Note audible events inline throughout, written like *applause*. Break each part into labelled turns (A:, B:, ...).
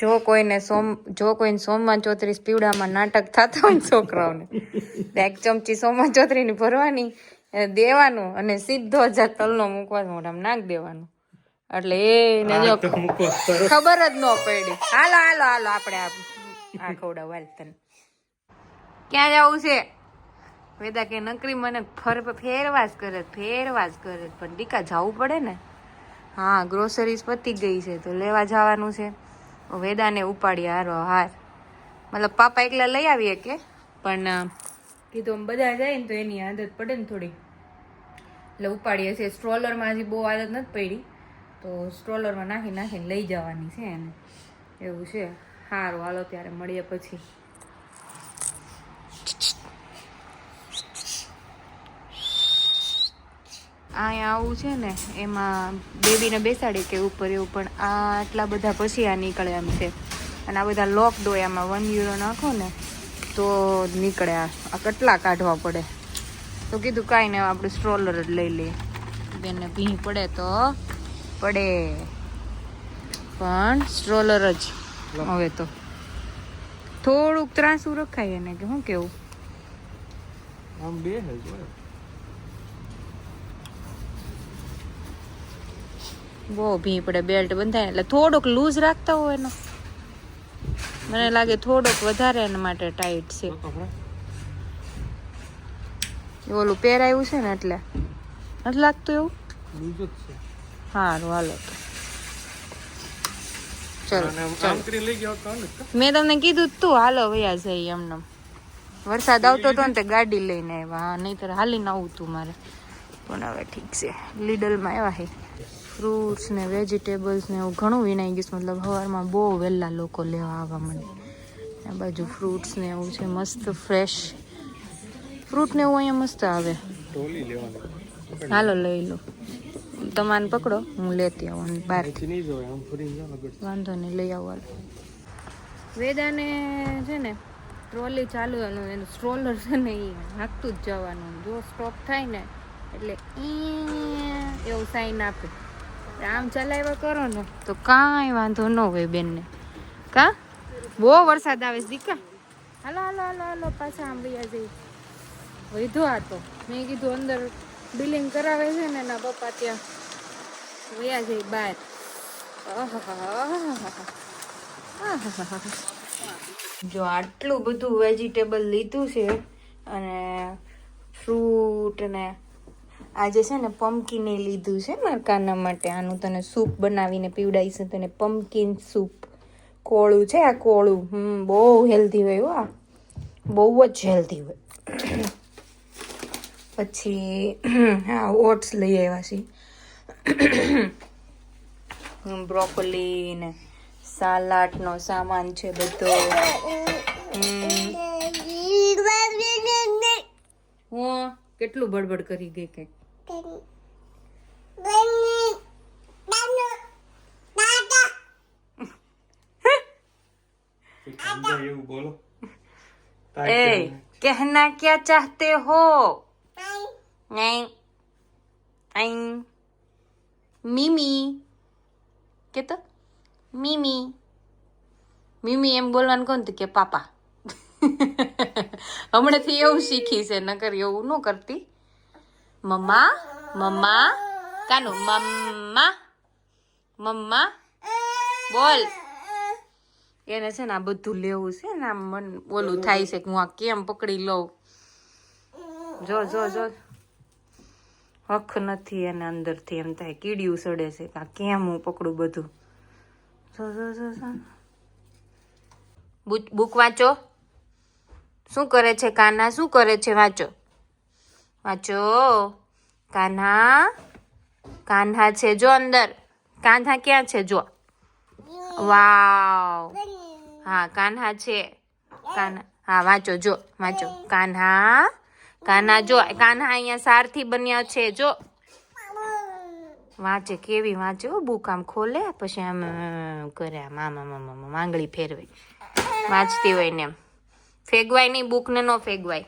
A: જો કોઈને સોમ જો કોઈને સોમમાં ચોત્રીસ પીવડામાં નાટક થતા હોય ને છોકરાઓને એક ચમચી સોમમાં ચોત્રીની ભરવાની એને દેવાનું અને સીધો જ તલનો મૂકવા મોઢામાં નાખ દેવાનું. એટલે એને જો ખબર જ ન પડી. હાલો હાલો હાલો આપણે આ આ ખવડાવ. હાલ તને. ક્યાં જવું છે? વેદા કે નકરી મને ફર ફેરવાસ કરે ફેરવાસ કરે. પણ દીકા જવું પડે ને? હા ગ્રોસરીઝ પતી ગઈ છે તો લેવા જવાનું છે. વેદાને ઉપાડી હારો હાર. મતલબ પાપા એકલા લઈ આવીએ કે? પણ કીધું બધા જાય ને તો એની આદત પડે ને થોડી. એટલે ઉપાડીએ છીએ. સ્ટ્રોલરમાં હજી બહુ આદત નથી પડી. તો સ્ટ્રોલરમાં નાખી નાખીને લઈ જવાની છે એને. એવું છે. સારું હાલો ત્યારે મળીએ પછી. અહીંયા આવું છે ને એમાં બેબીને બેસાડે કે ઉપર એવું પણ આ આટલા બધા પછી આ નીકળે એમ છે. અને આ બધા લોક ડોયામાં વન યુરો નાખો ને તો નીકળે આ. કેટલા કાઢવા પડે? તો કીધું કાંઈ નહીં આપણે સ્ટ્રોલર જ લઈ લઈએ. બેનને ભીં પડે તો પડે. પણ સ્ટ્રોલર જ. હવે તો. થોડુંક ત્રાસું રખાય એને કે શું કેવું?
B: આમ બે હે જો
A: બહુ ભી પડે બેલ્ટ બંધાય. એટલે થોડોક લૂઝ રાખતા હોય એનો. મને લાગે થોડોક વધારે એના માટે ટાઈટ છે. ઓલું પહેરાયું છે ને એટલે. નથી લાગતું એવું? સારું હાલો તો. ચલો મેં તમને કીધું તું હાલો વયા જઈ એમને વરસાદ આવતો હતો ને તે ગાડી લઈને આવ્યા. હા નહીતર હાલીને આવું તું મારે. પણ હવે ઠીક છે. લીડલમાં આવ્યા છે. ફ્રૂટ્સ ને વેજીટેબલ્સ ને એવું ઘણું વિનાઈ ગયું. મતલબ સવારમાં બહુ વહેલા લોકો લેવા આવવા મને આ બાજુ ફ્રૂટ્સ ને એવું છે. મસ્ત ફ્રેશ. ફ્રૂટ ને એવું અહીંયા મસ્ત આવે. હાલો લઈ લો. તમારે પકડો. હું લેતી આવું બહાર વાંધો નહીં, લઈ આવવા વેદાને છે ને, ટ્રોલી ચાલુ એનું સ્ટ્રોલર છે ને એ નાખતું જ જવાનું. જો સ્ટોપ થાય ને એટલે એવું સાઈન આપે. આમ ચલાવ્યા કરો ને, તો કાંઈ વાંધો ન હોય બેનને. કા? બહુ વરસાદ આવે છે, દીકા. હાલો હાલો હાલો હાલો, પાછા આમ વયા જઈ વધુ આ તો. મેં કીધું અંદર બિલિંગ કરાવે છે ને, એના પપ્પા ત્યાં વયા જઈ બહાર. *laughs* જો આટલું બધું વેજીટેબલ લીધું છે, અને ફ્રૂટ ને આજે છે ને પમ્પકીને લીધું છે મારા કાના માટે. આનું તને સૂપ બનાવીને પીવડાવીશ તને પમ્પકીન સૂપ કોળું છે આ કોળું. હમ બહુ હેલ્ધી હોય હો આ. બહુ જ હેલ્ધી હોય. પછી હા ઓટ્સ લઈ આવ્યા છીએ. બ્રોકોલી ને સાલાડનો સામાન છે બધો. હું કેટલું બડબડ કરી ગઈ કંઈક? Beni, એ કહેના ક્યાં ચાહતે હો અહીં મીમી કે તો મીમી મીમી એમ બોલવાનું કોણ હતું કે પાપા હમણાંથી એવું શીખી છે નકર એવું ન કરતી મમ્મા મમ્મા કાનુ મમ્મા મમ્મા બોલ એને છે ને આ બધું લેવું છે ને આમ મન ઓલું થાય છે કે હું આ કેમ પકડી લઉં? જો જો જો. હખ નથી એને અંદરથી એમ થાય, કીડિયું સડે છે કે આ કેમ હું પકડું બધું? જો જો જો બુક વાંચો. શું કરે છે કાના? શું કરે છે? વાંચો. વાંચો. કાન્હા. કાન્હા છે જો અંદર. કાન્હા ક્યાં છે જો? વાવ. હા, કાન્હા છે. કાન્હા. હા, વાંચો, જો, વાંચો. કાન્હા. કાન્હા, જો, કાન્હા અહીંયા સારથી બન્યા છે, જો. વાંચે, કેવી વાંચે? બુક આમ ખોલે, પછી આમ કરે આમ આમ આમ આમ માંગળી ફેરવે. વાંચતી હોય ને એમ. ફેગવાય નહીં, બુકને ન ફેગવાય.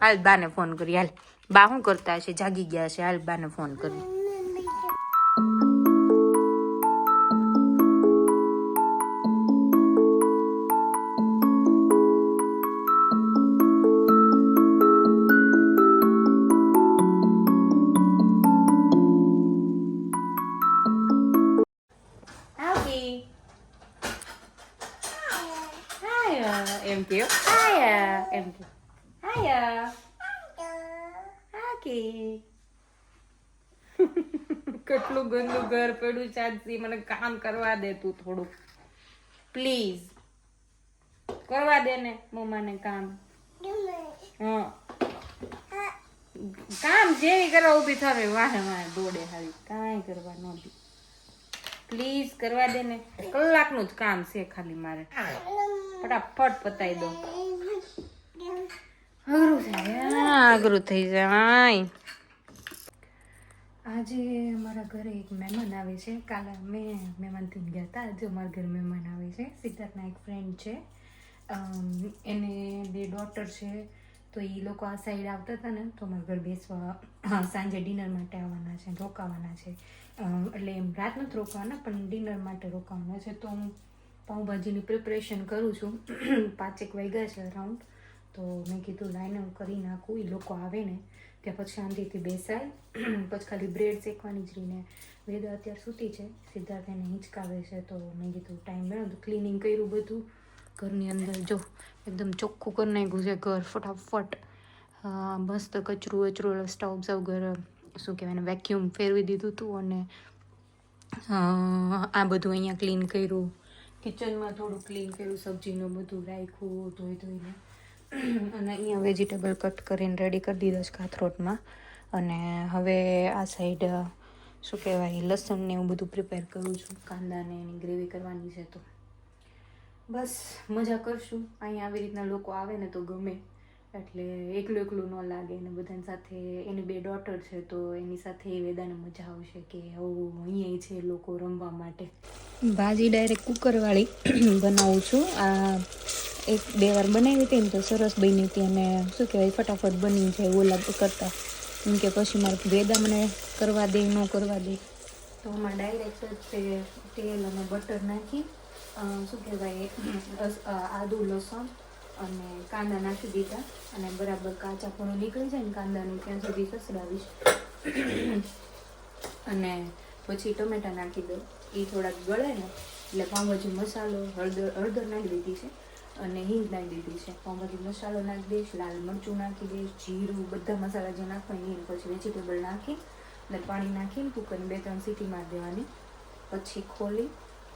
A: હાલ, બાને ફોન કરી હાલ. बाहू करता jagi जागी गया से अल्बा ने फोन कर Thank you. Hiya. Thank you. Hiya. હાકી *laughs* કેટલું ગંદુ ઘર પડ્યું ચાંદસી મને કામ કરવા દે તું થોડુંક. પ્લીઝ કરવા દે ને મમ્માને કામ. હા. કામ જેવી કરવા ઊભી થવે વાહે વાહે દોડે હાવી કાંઈ કરવા નહોતી પ્લીઝ કરવા દે ને. કલાકનું જ કામ છે ખાલી મારે. ફટાફટ પતાવી દો. અઘરું થઈ જાય આજે અમારા ઘરે એક મહેમાન આવે છે. કાલે મેં મહેમાનથી ગયા હતા. આજે અમારા ઘરે મહેમાન આવે છે. સિદ્ધાર્થના એક ફ્રેન્ડ છે. એને બે ડોટર છે. તો એ લોકો આ સાઈડ આવતા હતા ને તો અમારા ઘર બેસવા સાંજે ડિનર માટે આવવાના છે રોકાવાના છે. એટલે એમ રાત નથી રોકાવાના પણ ડિનર માટે રોકાવાના છે. તો હું પાઉંભાજીની પ્રિપરેશન કરું છું. *clears throat* પાંચેક વાગ્યા છે અરાઉન્ડ તો મેં કીધું લાઈન કરી નાખું. એ લોકો આવે ને ત્યાં પછી શાંતિથી બેસાય. *clears throat* પછી ખાલી બ્રેડ શેકવાની જ રહીને વેદા અત્યારે સૂતી છે. સિદ્ધાર્થ એને હિંચકાવે છે, તો મેં કીધું, ટાઈમ મળ્યો તો ક્લિનિંગ કર્યું બધું. ઘરની અંદર જો એકદમ ચોખ્ખું કરી નાખ્યું છે ઘર, ફટાફટ. મસ્ત કચરું વચરું સ્ટવ સાવ ઘર, શું કહેવાય વેક્યુમ ફેરવી દીધું હતું અને આ બધું અહીંયા ક્લીન કર્યું. કિચનમાં થોડું ક્લીન કર્યું, સબ્જીનું બધું રાખ્યું, ધોઈ ધોઈને. અને અહીંયા વેજીટેબલ કટ કરીને રેડી કરી દીધા છે કાથરોટમાં. અને હવે આ સાઈડ શું કહેવાય, લસણ ને એવું બધું પ્રિપેર કરું છું કાંદાને એની ગ્રેવી કરવાની છે તો. બસ, મજા કરશું. અહીંયા આવી રીતના લોકો આવે ને તો ગમે. એટલે એકલું એકલું ન લાગે ને બધાની સાથે, એની બે ડોટર છે તો એની સાથે એ વેદાને મજા આવશે કે આવું અહીંયા છે લોકો રમવા માટે. ભાજી ડાયરેક્ટ કુકરવાળી *clears throat* બનાવું છું. આ એક બે વાર બનાવી હતી ને તો સરસ બની હતી અને શું કહેવાય, ફટાફટ બની જાય ઓલા કરતાં. એમ કે પછી મારે ભેદા મને કરવા દે, ન કરવા દે. તો આમાં ડાયરેક્ટ જ તે તેલ અને બટર નાખી શું કહેવાય આદુ, લસણ અને કાંદા નાખી દીધા. અને બરાબર કાચા પણ નીકળી જાય ને કાંદાનું ત્યાં સુધી સસડાવીશ અને પછી ટમેટા નાખી દઉં. એ થોડાક ગળે ને, એટલે પાઉંભાજી મસાલો, હળદર હળદર નાખી દીધી છે. અને હિંગ નાખી દીધી છે. બધી મસાલો નાખી દઈશ, લાલ મરચું નાખી દઈશ, જીરું, બધા મસાલા જે નાખવાની એ પછી વેજીટેબલ નાખી અને પાણી નાખીને કુકરની બે ત્રણ સીટી મારી દેવાની પછી ખોલી,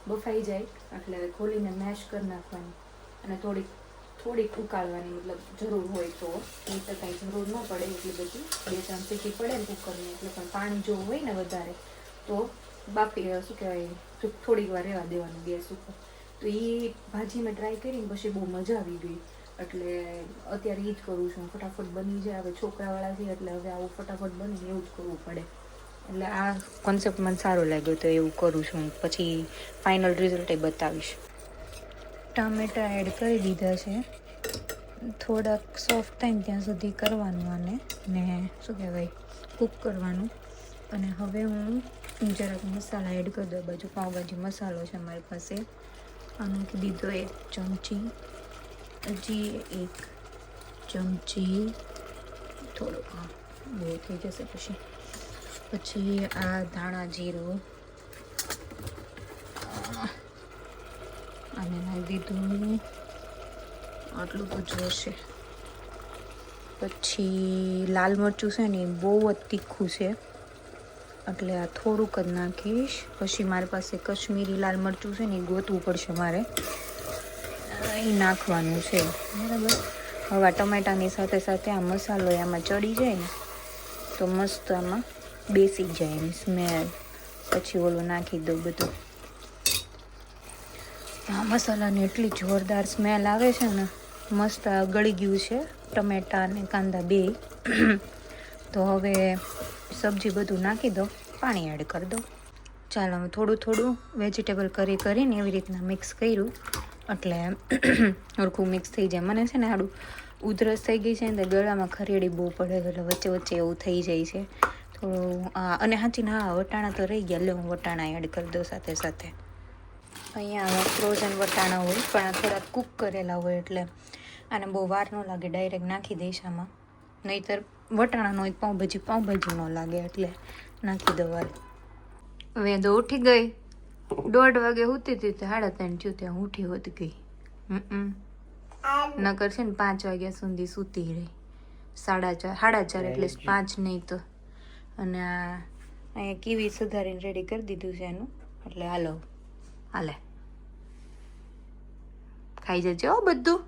A: બફાઈ જાય, એટલે ખોલીને મેશ કરી નાખવાની. અને થોડીક થોડીક ઉકાળવાની મતલબ જરૂર હોય તો. નહીં તો કાંઈ જરૂર ન પડે એટલી બધી. બે ત્રણ સીટી પડે ને કુકરની, એટલે પણ પાણી જો હોય ને વધારે, તો બાફી, શું કહેવાય, થોડીક વાર રહેવા દેવાનું ગેસ ઉપર. તો એ ભાજી મેં ટ્રાય કરીને પછી બહુ મજા આવી ગઈ. એટલે અત્યારે એ જ કરું છું. ફટાફટ બની જાય. હવે છોકરાવાળા છે એટલે હવે આવું ફટાફટ બને એવું જ કરવું પડે. એટલે આ કોન્સેપ્ટ મને સારો લાગ્યો તો એવું કરું છું. પછી ફાઇનલ રિઝલ્ટ એ બતાવીશ. ટામેટા એડ કરી દીધા છે. થોડાક સોફ્ટ થાય ત્યાં સુધી કરવાનું આને. ને શું કહેવાય? કૂક કરવાનું. અને હવે હું જરાક મસાલા એડ કરી દઉં. બાજુ પાઉંભાજી મસાલો છે મારી પાસે. આ દીધો એક ચમચી. હજી એક ચમચી. થોડો, હા, બહુ થઈ જશે પછી. પછી આ ધાણા જીરું. અને નાખી દીધું. આટલું બધું હશે પછી લાલ મરચું છે ને બહુ જ તીખું છે. એટલે આ થોડુંક જ નાખીશ. પછી મારી પાસે કશ્મીરી લાલ મરચું છે ને એ ગોતવું પડશે મારે. એ નાખવાનું છે. બરાબર? હવે ટમેટાની સાથે સાથે આ મસાલો આમાં ચડી જાય ને, તો મસ્ત આમાં બેસી જાય એની સ્મેલ પછી ઓલું નાખી દઉં બધું. આ મસાલાની એટલી જોરદાર સ્મેલ આવે છે ને, મસ્ત ગળી ગયું છે ટમેટા અને કાંદા બે. તો હવે સબ્જી બધું નાખી દો, પાણી એડ કરી દો. ચાલો હું થોડું થોડું વેજીટેબલ કરી કરીને એવી રીતના મિક્સ કર્યું. એટલે *clears throat* હરખું મિક્સ થઈ જાય. મને છે ને આડું ઉધરસ થઈ ગઈ છે ને ગળામાં ખરેડી બહુ પડે એટલે વચ્ચે વચ્ચે એવું થઈ જાય છે. થોડું આ, અને હાચી હા, વટાણા તો રહી ગયા. એટલે હું વટાણા એડ કરી દઉં સાથે સાથે. અહીંયા ફ્રોઝન વટાણા હોય, પણ થોડા કૂક કરેલા હોય એટલે આને બહુ વાર ન લાગે ડાયરેક્ટ નાખી દઈશ આમાં. નહીંતર વટાણાનો હોય પાઉંભાજી પાઉંભાજી ન લાગે એટલે નાખી દવા હવે તો ઉઠી ગઈ. દોઢ વાગે ઉતી હતી તો સાડા ત્રણ થયું ત્યાં ઉઠી હોત ગઈ. હમ નકર છે ને પાંચ વાગ્યા સુધી સૂતી રહી. સાડા ચાર સાડા ચાર એટલે પાંચ નહીં તો. અને આ અહીંયા કીવી સુધારીને રેડી કરી દીધું છે એનું. એટલે હાલો હાલે. ખાઈ જજો હો બધું.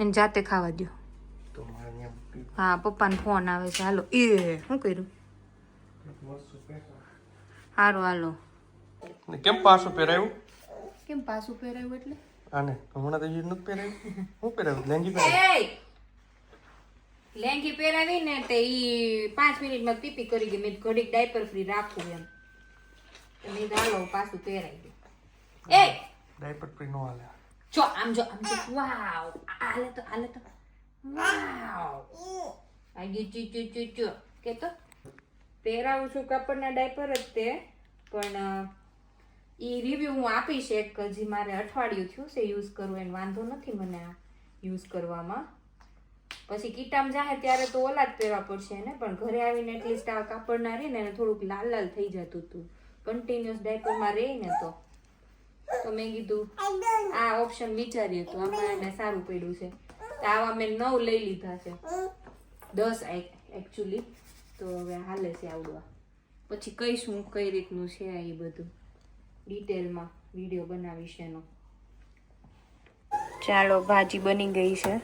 A: એને જાતે ખાવા દો હા પપ્પાનો ફોન આવે છે. હાલો. એ શું કર્યું? સારું હાલો.
B: કેમ પાછું પહેરાયું?
A: કેમ પાછું પહેરાયું એટલે?
B: આને હમણાં તો એ નથી પહેરાયું. હું પહેરાયું લેંગી પહેરાયું
A: લેંગી પહેરાવી ને તે ઈ પાંચ મિનિટમાં પીપી કરી ગઈ મેં ઘડીક ડાયપર ફ્રી રાખું એમ. મેં હાલો પાછું પહેરાઈ ગયું એ!
B: ડાયપર ફ્રી નો હાલે.
A: જો આમ જો આમ જો. વાવ! આલે તો આલે તો. વાવ આ ગયું ચુ ચુ ચુ ચુ. કે તો પહેરાવું છું કાપડના ડાયપર જ તે, પણ એ રિવ્યૂ હું આપીશ એક હજી મારે અઠવાડિયું થયું છે યુઝ કરવું એને વાંધો નથી મને આ યુઝ કરવામાં. પછી કીટામ જાહે ત્યારે તો ઓલા જ પહેરવા પડશે ને પણ ઘરે આવીને એટલીસ્ટ આ કાપડના રહે ને એને થોડુંક લાલ લાલ થઈ જતું હતું કન્ટિન્યુઅસ ડાયપરમાં રહે ને તો. તો મેં કીધું, આ ઓપ્શન વિચાર્યું હતું આમાં એને સારું પડ્યું છે. આવા મેં નવ લઈ લીધા છે. દસ એકચ્યુઅલી તો હવે હાલે છે આવડવા. પછી કહીશું કઈ રીતનું છે એ બધું. ડિટેલમાં વીડિયો બનાવીશ એનો. ચાલો, ભાજી બની ગઈ છે.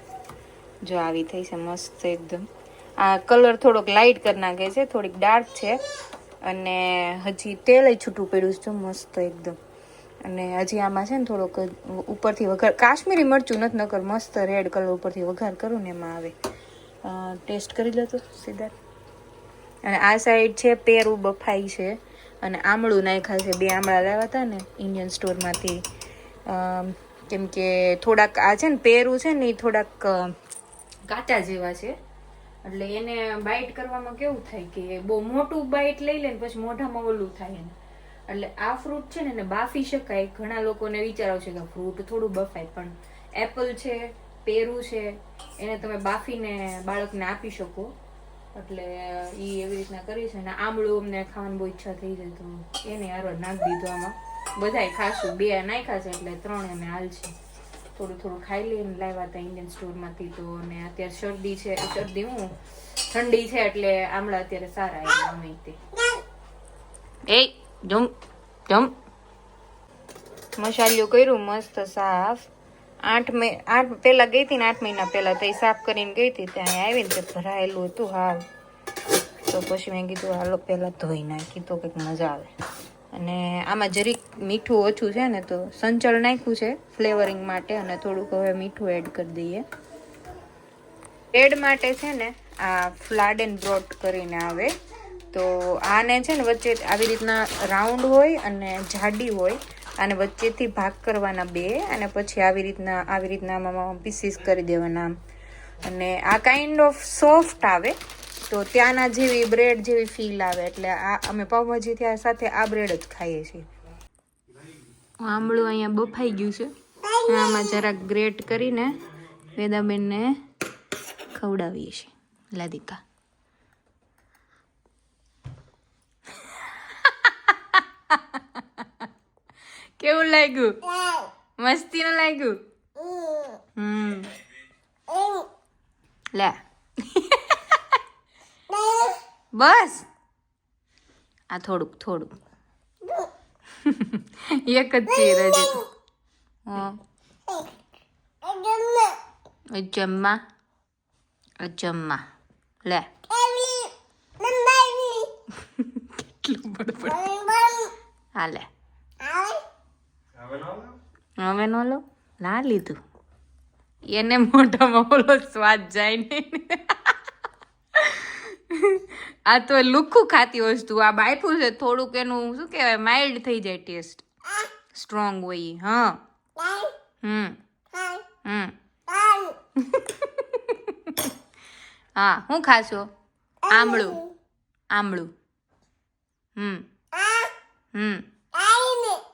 A: જો આવી થઈ છે મસ્ત એકદમ. આ કલર થોડોક લાઇટ કરી નાખે છે, થોડીક ડાર્ક છે. અને હજી તેલ છૂટું પડ્યું છે, મસ્ત એકદમ. અને હજી આમાં છે ને થોડોક ઉપરથી વઘાર કાશ્મીરી મરચું નથી નકર મસ્ત રેડ કલર ઉપરથી વઘાર કરું ને એમાં આવે. ટેસ્ટ કરી લેતો સિદ્ધાર્થ. અને આ સાઈડ છે પેરું બફાઈ છે અને આમળું નાખ્યા છે. બે આમળા લાવ્યા હતા ને ઇન્ડિયન સ્ટોરમાંથી કેમ કે થોડાક આ છે ને પેરું છે ને એ થોડાક કાચા જેવા છે. એટલે એને બાઈટ કરવામાં કેવું થાય કે બહુ મોટું બાઇટ લઈ લે ને પછી મોઢામાં ઓલું થાય એને એટલે આ ફ્રૂટ છે ને એને બાફી શકાય. ઘણા લોકોને વિચાર આવશે કે ફ્રૂટ થોડું બફાય, પણ એપલ છે પેરું છે, એને તમે બાફીને બાળકને આપી શકો. એટલે એ એવી રીતના કરી છે અને આમળું અમને ખાવાની બહુ ઈચ્છા થઈ જાય તો એને હારો નાખી દીધો આમાં. બધાય ખાશું, બે નાખ્યા છે એટલે ત્રણ અમે હાલ છે. થોડું થોડું ખાઈ લઈને લાવ્યા હતા ઇન્ડિયન સ્ટોરમાંથી તો અને અત્યારે શરદી છે, શરદી હું? ઠંડી છે એટલે આમળા અત્યારે સારા આવ્યા અમે તે. એ જમ જમ મસાલ્યું કર્યું, મસ્ત સાફ. આઠ મે, આઠ પહેલાં ગઈ હતી ને આઠ મહિના પહેલાં તો એ સાફ કરીને ગઈ હતી, ત્યાં આવીને તે ભરાયેલું હતું હાવ. તો પછી મેં કીધું, હાલો, પહેલાં ધોઈ નાખી, તો કંઈક મજા આવે. અને આમાં જરીક મીઠું ઓછું છે ને, તો સંચળ નાખ્યું છે ફ્લેવરિંગ માટે અને થોડુંક હવે મીઠું એડ કરી દઈએ. બ્રેડ માટે છે ને, આ ફ્લાડ એન્ડ બ્રોટ કરીને આવે. તો આને છે ને વચ્ચે આવી રીતના રાઉન્ડ હોય અને જાડી હોય અને વચ્ચેથી ભાગ કરવાના બે અને પછી આવી રીતના આવી રીતના આમાં પીસીસ કરી દેવાના અને આ કાઇન્ડ ઓફ સોફ્ટ આવે, તો ત્યાંના જેવી બ્રેડ જેવી ફીલ આવે. એટલે આ, અમે પાવભાજી ત્યાં સાથે આ બ્રેડ જ ખાઈએ છીએ. આંબળું અહીંયા બફાઈ ગયું છે. આમાં જરાક ગ્રેટ કરીને વેદાબેનને ખવડાવીએ છીએ. લાદિકા. કેવું લાગ્યું? મસ્તી નું લાગ્યું? હમ. લે. બસ. આ થોડુંક થોડુંક. એક જ ચીર જ અજમ્મા અજમ્મા લે. કેટલું બડબડ હાલે. હવે નો લો? ના લીધું. એને મોઢામાં ઓલો સ્વાદ જાય નહીં આ તો લુખું ખાતી વસ્તુ. આ બાયફું છે થોડુંક એનું શું કહેવાય માઇલ્ડ થઈ જાય ટેસ્ટ સ્ટ્રોંગ હોય. હા. હમ. હમ. હા હું ખાશો? આમળું. આમળું. હમ. 嗯。爱你